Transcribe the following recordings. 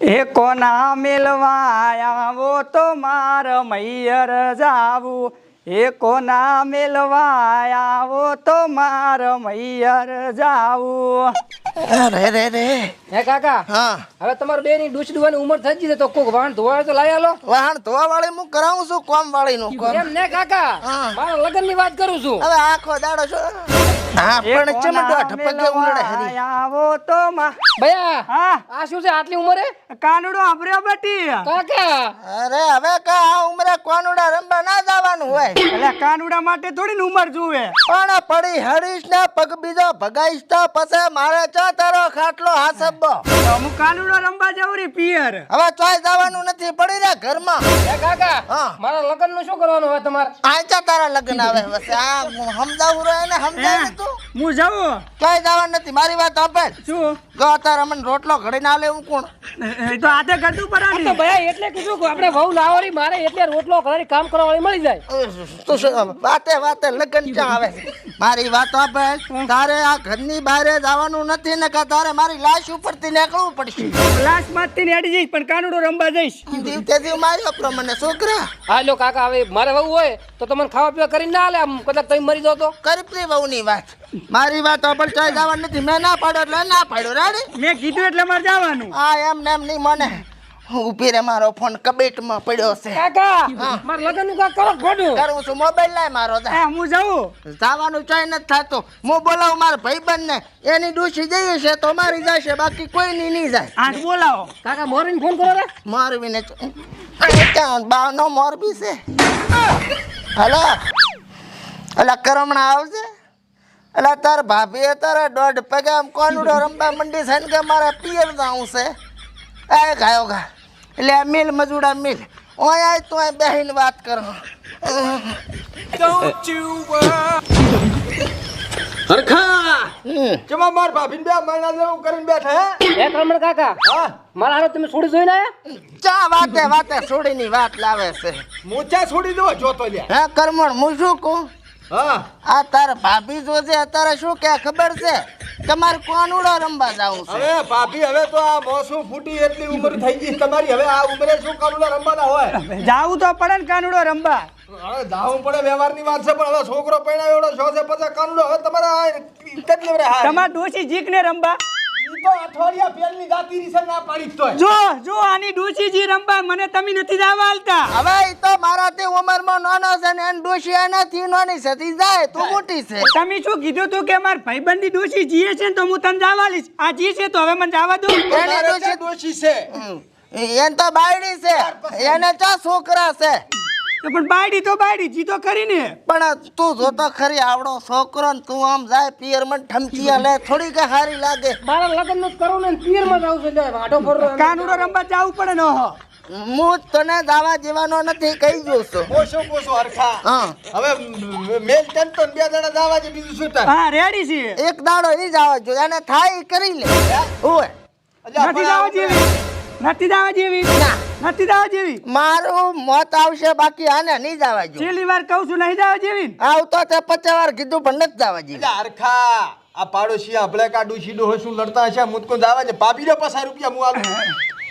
એ કોના મેલવા આવો તો માર મૈયર જાવું. એ કોના મેલવા આવો તો માર મૈયર જાવું. અરે રે રે હે કાકા? હા. હવે તમારું બે ની ડૂચ ડૂવાની ઉંમર થઈ જશે તો કોક વાહન ધોવા તો લાયા લો વાહન ધોવા વાળી હું કરાવું છું કોમ વાળી નું કોમ? એમ ને કાકા? મારા લગનની વાત કરું છું. હવે આખો દાડો છો. હા પણ ચમ કોના ઢપકે હરી? આવો તો મા. ભયા હા. આ શું છે આટલી ઉંમરે? કાનુડો આભર્યો બટી. કાકા. અરે હવે કા આ ઉંમરે કોનુડા રંબા ના જવાનું હોય? એટલે કાનુડા માટે થોડી ને ઉંમર જુએ. પણ પડી હરીશ ને પગ બીજો ભગાઈશ તો પછી મારે ચો તારો ખાટલો હાસબો હું કાનુડો રંબા જાઉં રી પિયર. હવે ચોય જવાનું નથી પડી રે ઘરમાં. એ કાકા હા. મારા લગ્નનું શું કરવાનું હવે તમારે? આંચા તારા લગ્ન આવે બસ આ સમજાવું રહ્યો ને સમજાય તું? હું જાઉં. ચોય જવાનું નથી મારી વાત સાંભળ. શું? જો તારે અમને રોટલો ઘડી ના લેવું કોણ? એ તો હાથે ગડું તો ભાઈ એટલે કીધું કે આપણે વહુ લાવવાની મારે એટલે રોટલો ઘડી કામ કરવાની મળી જાય. તું વાતે વાતે લગન ક્યાં આવે? મારી વાત સાંભળ. તારે આ ઘરની બહાર જવાનું નથી ને કે તારે મારી લાશ ઉપરથી નીકળવું પડશે. લાશમાંથી ને અડી જઈશ પણ કાનુડો રંબા જઈશ. દિવસે દીવ માર્યો પ્રમાણે છોકરા. હા લો કાકા હવે મારે વહુ હોય તો તમને ખાવા પીવા કરીને ના આલે આમ કદાચ તમે મરી જાઓ તો. કરપરી વહુની વાત. મારી વાત સાંભળ ચાય જવાનું નથી. મેં ના પાડો એટલે ના પાડ્યો રાડે મેં કીધું એટલે મારે જવાનું. આ એમ ને એમ નહીં મને. ઊભી રે મારો ફોન કબેટમાં પડ્યો છે. કાકા માર લગ્ન કા કરો ખોટું? કરું છું મોબાઈલ લાય મારો હા હું જાઉં? જવાનું ચાય નથી થાતો. હું બોલાવું મારા ભાઈબંધ ને એની ડૂસી જઈએ છે તો મારી જશે બાકી કોઈ ની નહીં જાય. આઠ બોલાવો. કાકા મોરીને ફોન કરો રે. મોરબી ને ક્યાં? બાવનો મોરબી છે? હલો? અલા કરમણા આવશે અલા તાર ભાભીએ તારે દોઢ પગે આમ કોનુડો રંબા મંડી છે ને કે મારે પિયર જાવું છે? એ ગાયો ગા. એટલે આ મિલ મજૂડા મિલ. ઓય આય તો બેહીને વાત કરો. હરખા. ચમા માર ભાભીને બે મહિના જેવું કરીને બેઠા હે? હે કમળ કાકા હા? મારા હારે તમે છોડી જોઈને ચા વાતે વાતે છોડીની વાત લાવે છે. મોચા છોડી દો જોતો લ્યા. હે કરમણ હું શું કહું? હા. આ તાર ભાભી જોજે અત્યારે શું કે ખબર છે? તમારે કોનુડો રમવા જાવું છે? હવે ભાભી હવે તો આ મોસું ફૂટી એટલી ઉંમર થઈ ગઈ તમારી. હવે આ ઉંમરે શું કાનુડા રમવાના હોય? જાવું તો પડે ને કાનુડો રમવા. હવે જાવું પડે વ્યવહારની વાત છે પણ હવે છોકરો પૈણા એવડો છો છે પછી કાનુડો હવે તમારે આ કેટલી તમારે ડોસી જીક ને રંબા ઈ તો અઠવાડિયા પહેલની ગાતી રીસે ના પાડી જ જો જો આની ડોસી રંબા મને તમે નથી જવા આલતા હવે ઈ તો મારાથી ઉંમરમાં નાનો છે ને એન ડોશી એનાથી નાની સતી જાય તો મોટી છે. તમે શું કીધું તું કે માર ભાઈબંધી ડોસી જીએ છે તો હું તને જવા લઈશ આ જી છે તો હવે મને જવા દો. એની ડોશી ડોશી છે. એન તો બાયડી છે. એને ચા છોકરા છે. પણ બાડી તો બાડી જી તો કરીને પણ તું જોતો ખરી આવડો છોકરો ને તું આમ જાય પિયરમાં ઠમચીયા લે થોડી કે હારી લાગે. મારા લગ્નનું કરું ને પિયરમાં જાવું છે એટલે ફરો કાનુડો રંબા જવું પડે ન હો હું તને દાવા જેવાનો નથી કહી દઉં છું. પોસો પોસો હરખા. હા. હવે મેલ ટેન તો બે દાડા દાવા જે બીજું શું હા રેડી છે. એક દાડો ઈ જાવા જો જોઈએ એને થાય કરી લે. ઓય. નથી દાવા જવા. જેવી નથી દાવા જેવી. નથી દાવા જેવી. મારું મોત આવશે બાકી આને નહીં દાવા જો છેલ્લી વાર કહું છું નહીં દાવા જેવી આવતો તે પચાસ વાર કીધું પણ નથી દાવા અલ્યા, હરખા આ પાડોશી આપણે કાડું છીડું હોય શું લડતા હશે મુતકો દાવા છે. ભાભી રે પસાર રૂપિયા હું આલું.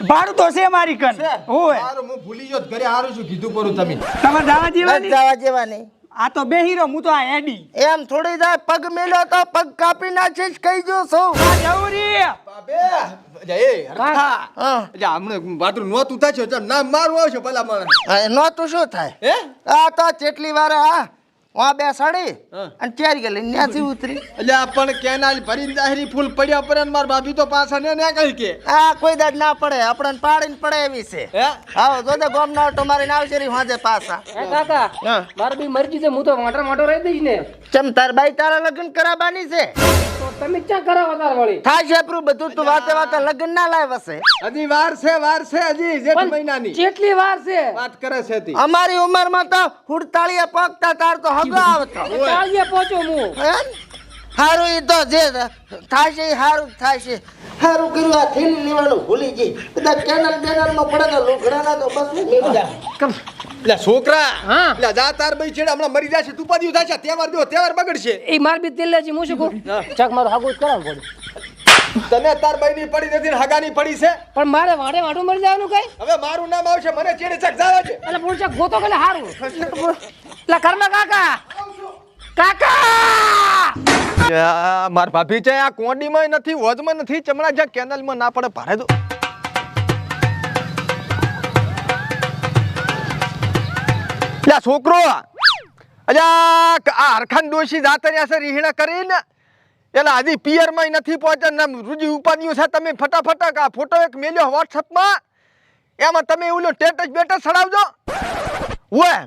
ભાડું તો છે મારી કન. છે? હોય મારું હું ભૂલી ગયો ઘરે હારું શું કીધું કરું તમે. તમારે દાવા નથી દાવા જેવા જેવાની. આ તો બે હીરો હું તો આ એડી. એમ થોડી જાય પગ મેલ્યો તો પગ કાપી નાખીશ કહી જો સૌ આ જવરી. બાબે હરખા. હા. અલ્યા, હમણાં વાતરું નોતું થાય છે ના મારવું આવશે ભલા માણસ હા, નો તું શું થાય? હે? આ તો કેટલી વાર આ વા બે સડી અને ચેરી ગયેલી ન્યાથી ઉતરી. એટલે પણ કેનાલ ભરીને દાહરી ફૂલ પડ્યા પર માર ભાભી તો પાછા ને ના કહી કે. આ કોઈ દાડ ના પડે આપણને પાડીને પડે એવી છે. હે? આવો જો દે ગોમ ના મારીને આવશે રી હોજે પાછા. હે કાકા મારી બી મરજી છે હું તો વાંઢો વાંઢો રહી દઈશ ને. ચમ તાર બાઈ તારા લગ્ન કરાવવાની છે? તો તમે ક્યાં કરાવો તાર વળી? થાય છે આપણું બધું તું વાતે વાતે લગ્ન ના લાય વસે હજી વાર છે વાર છે હજી જેઠ મહિનાની. કેટલી વાર છે? વાત કરે છે તી. અમારી ઉંમરમાં તો હુડતાળીએ પગતા તાર તો હગો આવતો. હુડતાળીએ પહોંચો હું. હારું ઈ તો જે થાશે હારું જ થાશે. હારું કર્યું આ થીન લેવાનું ભૂલી ગઈ. બધા કેનલ બેનલમાં પડે તો લુગડાના તો બસ એટલે છોકરા હા. એટલે જા તાર ભાઈ છેડે હમણાં મરી જશે તું પાછું થશે તહેવાર તહેવાર બગડશે. એ માર બી તેલ લેજી હું શું કહું? ચક મારું હાગું પડે. તને તાર બઈની પડી નથી ને હગાની પડી છે? પણ મારે વાડે વાડું મરી જવાનું કઈ? હવે મારું નામ આવશે મને ચેડે ચક જાવે છે એટલે પૂછે ગોતો કે હારું? એટલે કરમાં કાકા? કાકા! માર ભાભી છે, આ કોડીમાં નથી, વોજમાં નથી, ચમડા જ્યાં કેનલમાં ના પડે, ભારે દો. લ્યા છોકરો! અલ્યા આ હરખાન ડોશી જાતરિયા છે, રીહણા કરીને. એલા, હજી પિયરમાં નથી પહોંચે ને રૂજી ઉપાડ્યું છે, તમે ફટાફટ આ ફોટો એક મેલ્યો વોટ્સઅપમાં એમાં તમે ઓલો સ્ટેટસ બેટસ ચડાવજો. ઓય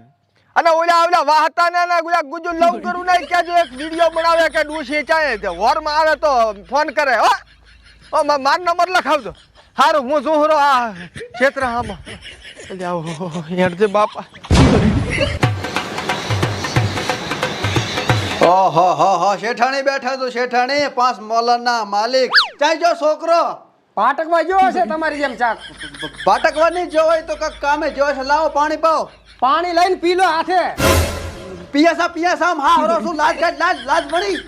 અને ઓલા ઓલા વાહતા ને ઓલા ગુજુ લવ કરું નહીં કે જો એક વિડિયો બનાવે કે ડોશી ચાહે છે વોરમાં આવે તો ફોન કરે. હો. ઓ માર નંબર લખાવજો. હારું હું જોહરો આ ક્ષેત્ર એટલે આવો હેડજે બાપા. ઓહો હો હો શેઠાણી બેઠા તો શેઠાણી પાંચ મોલરના માલિક. ચાઈ જો છોકરો. પાટકમાં જોવો છે તમારી જેમ ચાક. પાટકવાની જો હોય તો કંઈક કામે જો છે. લાવો પાણી પાવ. પાણી લઈને પી લો હાથે. પિયાસા પિયાસા હા હારો શું લાજ કાઢ લાજ લાજ મળી?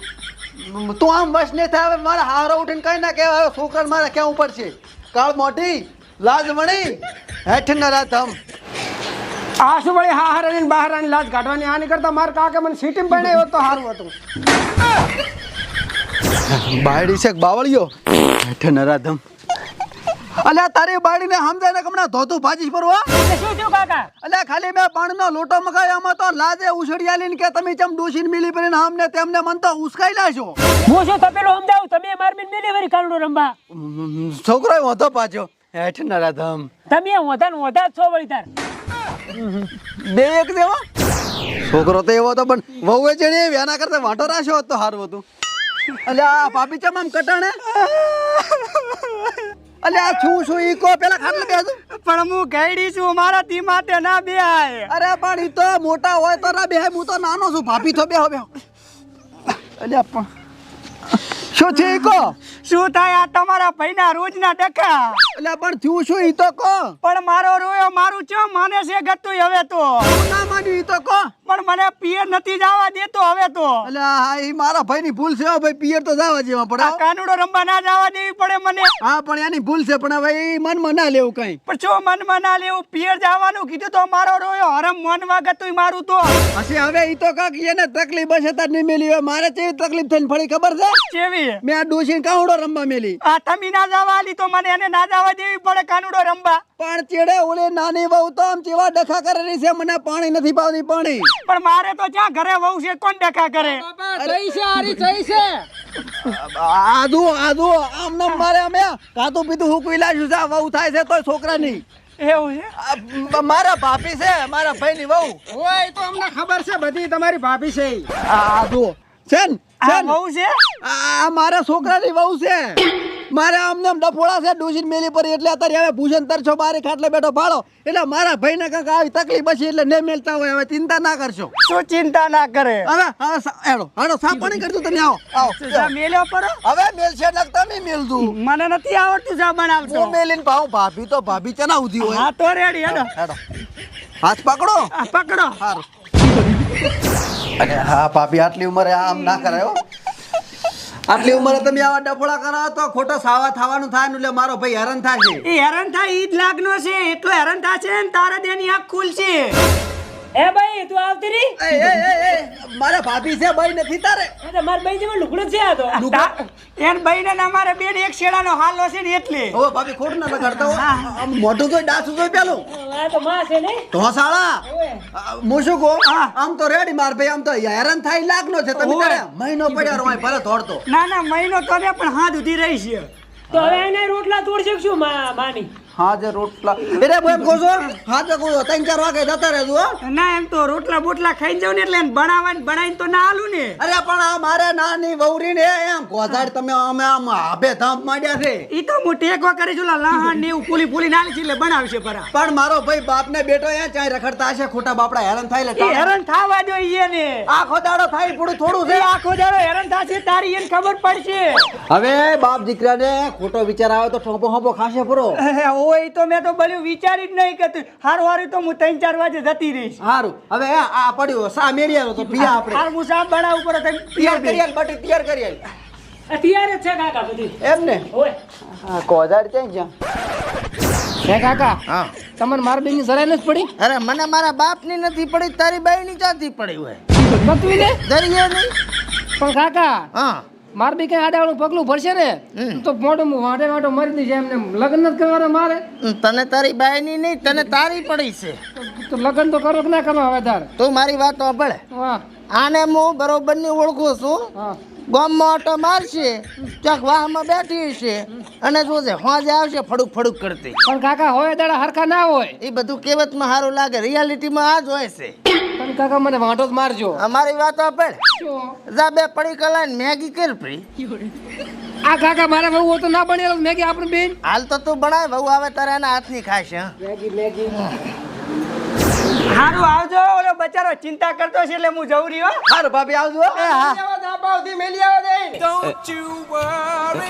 તું આમ બસ ને થાય હવે મારા હારો ઉઠીને કઈ ના કહેવાય. હવે છોકરા મારે ઉપર છે? કાળ મોટી લાજ મળી? હેઠ ન રાત તમ આ શું વળી હા હારાની બહારાની લાજ કાઢવાની. આની કરતા મારા કાકે મને સીટી બનાવ્યો તો સારું હતું. બાયડી છે બાવળિયો? હેઠ નરાધમ. અલ્યા તારી બાયડીને સમજાય ને હમણાં ધોતું ભાજી પર શું થયું કાકા? અલ્યા ખાલી મેં પાણીનો લોટો મગાવ્યો આમાં તો લાજે ઉછળી આલીને કે તમે ચમ ડોશીને મિલી કરીને આમને તેમને મન તો ઉસકાઈ લાશો હું શું તપેલો સમજાવું? તમે મારમીન મેલે વરી કાનુડો રંબા છોકરો વાંધો પાછો. હેઠ નરાધમ. તમે હોતા ને હોતા છો વળી તાર. બે એક દેવા છોકરો તો એવો તો પણ વહુ છે ને એના કરતા વાંટો રાખ્યો હોત તો સારું હતું. અલ્યા આ ભાભી ચમ આમ કટાણે? અલ્યા આ છું શું ઈ કો પેલા ખાટલે બેસું પણ હું ગઈડી છું મારા તી માટે ના બેહાય. અરે પણ ઈ તો મોટા હોય તો ના બેહાય હું તો નાનો છું ભાભી તો બેહો બેહો. અલ્યા પણ શું છે કો શું થાય? આ તમારા ભાઈના રોજના ડખા. એટલે પણ થયું શું ઈ તો કો પણ મારો રોયો મારું ચો માને છે ગતું હવે તો? હું ના માન્યું ઈ તો કો પણ મને પિયર નથી જવા દેતો હવે તો. એટલે હા ઈ મારા ભાઈની ભૂલ છે ભાઈ પિયર તો જવા દેવા પડે કાનુડો રમવા ના જવા દેવી પડે મને. હા પણ એની ભૂલ છે પણ હવે ઈ મનમાં ના લેવું કઈ. પણ જો મનમાં ના લેવું? પિયર જવાનું કીધું તો મારો રોયો હરમ મનમાં ગતું મારું તો. હશે હવે ઈ તો કાક એને તકલીફ હશે તાર નહીં મેલી હવે મારે કેવી તકલીફ થઈને ફળી ખબર છે? કેવી મેં આ ડોશીને કાવડો રમવા મેલી. આ તમે ના જવા આલી તો મને એને ના જવા દેવી પડે કાનુડો રમવા. પણ ચેડે ઓલે નાની વહુ તો આમ ચેવા ડખા કરે રહી છે? મને પાણી નથી પાવતી પાણી. પણ મારે તો જ્યાં ઘરે વહુ છે કોણ ડખા કરે? થઈ છે આરી થઈ છે. આદુ આદુ આમ નામ મારે અમે કાતું પીતું હુકવી કોઈ લાશું છે વહુ થાય છે તો છોકરા નહીં એવું છે? મારા ભાભી છે મારા ભાઈની વહુ. ઓય તો અમને ખબર છે બધી તમારી ભાભી છે. આ આદુ. છે ને આ વહુ છે? આ મારા છોકરાની વહુ છે. મારે આમને આમ ડફોળા છે ડોસીને મેલી પર એટલે અત્યારે હવે ભૂષણ તરછો બારે ખાટલે બેઠો ફાળો એટલે મારા ભાઈને કાંઈક આવી તકલીફ હશે એટલે નહીં મેલતા હોય. હવે ચિંતા ના કરશો. શું ચિંતા ના કરે? હવે હવે એડો હાડો હેડો સા પાણી કરજો તમે આવો આવો મેલ્યો પરો હવે મેલશે એટલે તમે મેલતું મને નથી આવડતું જા બનાવતો. હું મેલીને ભાવ ભાભી તો ભાભી ચના ઉધી હોય? હા તો રેડી હેડો. હેડો. હાથ પકડો. પકડો. સારું અને હા, ભાભી, આટલી ઉંમરે આમ ના કરાયો આટલી ઉંમરે તમે આવા ડફોડા કરાવો તો ખોટો સાવા થવાનું થાય એટલે મારો ભાઈ હેરાન થાય છે. એ હેરાન થાય ઈ જ લાગનો છે. એટલો હેરાન થાય છે ને તારા દેની આંખ ખુલશે. એ ભાઈ તું આવતી રી એ, એ, એ, મારા ભાભી છે ભાઈ નથી તારે? એટલે માર ભાઈ જેવો લુકડો છે આ તો. એન ભાઈ ને અમારે બેન એક શેડાનો હાલો છે ને એટલે. ઓ ભાભી ખોટ ના લગાડતા હો. આમ મોઢું તો ડાસ જોઈ પેલો. આ તો માં છે ને. ઢોસાળા સાળા. હું શું કહું? આમ તો રેડી માર ભાઈ આમ તો હેરાન થાય લાગનો છે. તમે તારે મહિનો પડ્યો રહો ભલે તોડતો ના ના મહિનો તો પણ હાથ ઉધી રહી છે. તો હવે એને રોટલા તોડ શકશું માં માની? હા રોટલા. એટલે હું એમ કહું છું હા જે કહું છું, ત્રણ ચાર વાગે જતા રહેજો ના એમ તો રોટલા બોટલા ખાઈ જાવ ને એટલે એને બનાવીને તો ના હાલું ને. અરે પણ આ મારે નાની વહુરી ને એમ કોઝાડ તમે અમે આમ આભે ધામ માંડ્યા છે. ઈ તો હું ટેકો કરી છું લહાણ ને એવું ફૂલી ફૂલી નાલી છે એટલે બનાવશે પરા પણ મારો ભાઈ બાપ ને બેટો એ ચાય રખડતા હશે? ખોટા બાપડા હેરાન થાય એટલે હેરાન થવા જોઈએ ને આખો દાડો થાય થોડું થોડું છે. આખો દાડો હેરાન થશે તારી એને ખબર પડશે. હવે બાપ દીકરાને ખોટો વિચાર આવે તો ઠોપો હોપો ખાશે પૂરો. ઓય તો મેં તો બળ્યું વિચારી જ નહીં કે હારું હારું તો હું ત્રણ ચાર વાગે જતી રહીશ. સારું હવે આ આ પડ્યું. સા મેરી આવ્યો તો પીયા આપણે. હાર હું સા બનાવું ઉપર તૈયાર કરી આલ બટી તૈયાર કરી આલ. તૈયાર જ છે કાકા બધી. એમ ને? હોય. હા કોઝાડ ક્યાં જ્યાં? હે કાકા હા. તમને મારા બેની જરાય નથી પડી? અરે મને મારા બાપની નથી પડી તારી બાઈની ચાથી પડી હોય? મતવી ને દરિયે નહીં પણ કાકા હા. મારે બી કઈ આડાવાળું પગલું ભરશે ને? તો મોટો વાટે વાટો મરી દઈશ એમને લગ્ન જ કરવાના મારે. તને તારી બાઈની નહીં તને તારી પડી છે. તો લગ્ન તો કરો કે ના કરો હવે તાર? તું મારી વાત સાંભળ. વાહ આને હું બરોબરની ઓળખું છું. ગામમાં ઓટો મારશે ચોક વાહમાં બેઠી છે અને જોજે હોજે આવશે ફડુક ફડુક કરતી. પણ કાકા હોય દાડા હરખા ના હોય. એ બધું કહેવતમાં સારું લાગે રિયાલિટીમાં આ જ હોય છે. કાકા મને વાંટો જ મારજો. અમારી વાત સાંભળ જા. બે પડી કલા મેગી કર પડી. આ કાકા મારા બહુ તો ના બનેલો મેગી આપણે બેન. હાલ તો તું બનાય બહુ આવે તારે એના હાથની ખાશે હં? Maggi Maggi. હારું આવજો ઓલો બચારો ચિંતા કરતો છે એટલે હું જઉં રહ્યો. હારું ભાભી આવજો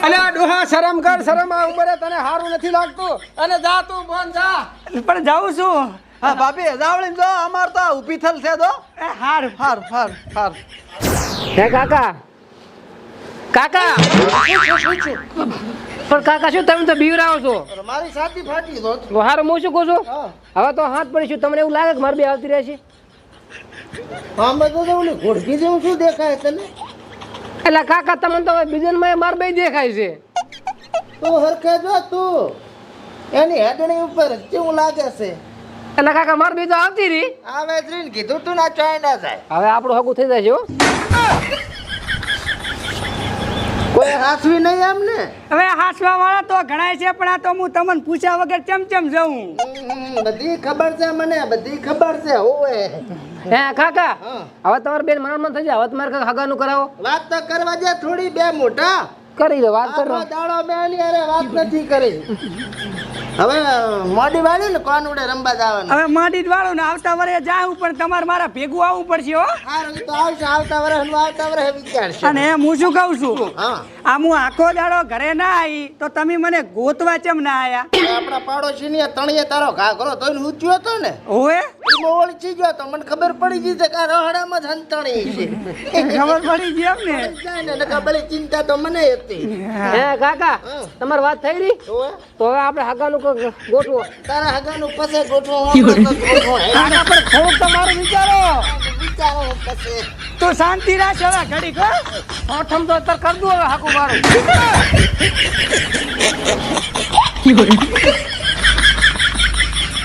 અલે આ ડોહા શરમ કર શરમ આ ઉંમરે તને સારું નથી લાગતું. અને જા તું બોન જા. પણ જાઉં છું. હા ભાભી જાવળી જો અમાર તો ઊભી થલ છે દો એ હાર. હાર હાર હાર. હે કાકા? કાકા! પણ કાકા શું તમે તો બીવરાવો છો? મારી સાથી ફાટી દો હારું હું શું કહું છું? હવે તો હાથ પડીશું તમને એવું લાગે કે મારે બે આવતી રહેશે આમાં તો તો ઓલી ઘોડકી જેવું શું દેખાય તને? એટલે કાકા તમને તો બીજનમાં માર બે દેખાય છે. તું હરખે જો તું. એની હેડણી ઉપર કેવું લાગે છે? એટલે કાકા માર બે તો આવતી રહી. આવે જ કીધું તું ના ચાય ના જાય. હવે આપણું હગું થઈ જાય છે કોઈ હાસવી નહીં એમ ને? હવે હાસવા વાળા તો ઘણાય છે પણ આ તો હું તમને પૂછ્યા વગર ચમ ચમ જઉં? બધી ખબર છે મને બધી ખબર છે ઓએ હે કાકા હવે તમારે બેન મનમાં થઈ જાય હવે તમારે હગાનું કરાવો. વાત તો કરવા દે થોડી બે મોટા કરી દો વાત કરો. દાડો બેલી અરે વાત નથી કરી. હવે મોડી વાળી ને કોનુડે રમવા જવાનું? હવે મોડી વાળું ને આવતા વરે જાઉં પણ તમારે મારા ભેગું આવવું પડશે હો. તો આવશે આવતા વરે આવતા વરે વિચારશે. અને હું શું કહું છું? હા. આ હું આખો દાડો ઘરે ના આવી તો તમે મને ગોતવા ચમ ના આયા? આપણા પાડોશી ની તણીએ તારો ઘાઘરો તો ઊંચ્યો હતો ને? ઓએ ઓળખી ગયો તો મને ખબર પડી ગઈ છે કે રહાડામાં જ હંતણી છે. ખબર પડી ગઈ એમ ને ચિંતા તો મને હે કાકા તમારી વાત થઈ રહી? તો હવે આપણે હાગાનું ગોઠવો. તારા હાગાનું પસે ગોઠવો કાકા પણ થોડુંક તમારું વિચારો. વિચારો તું શાંતિ રાખ હવે ઘડીક હો. ઓઠમ તો અત્યારે કરી દો હવે હાકું મારું.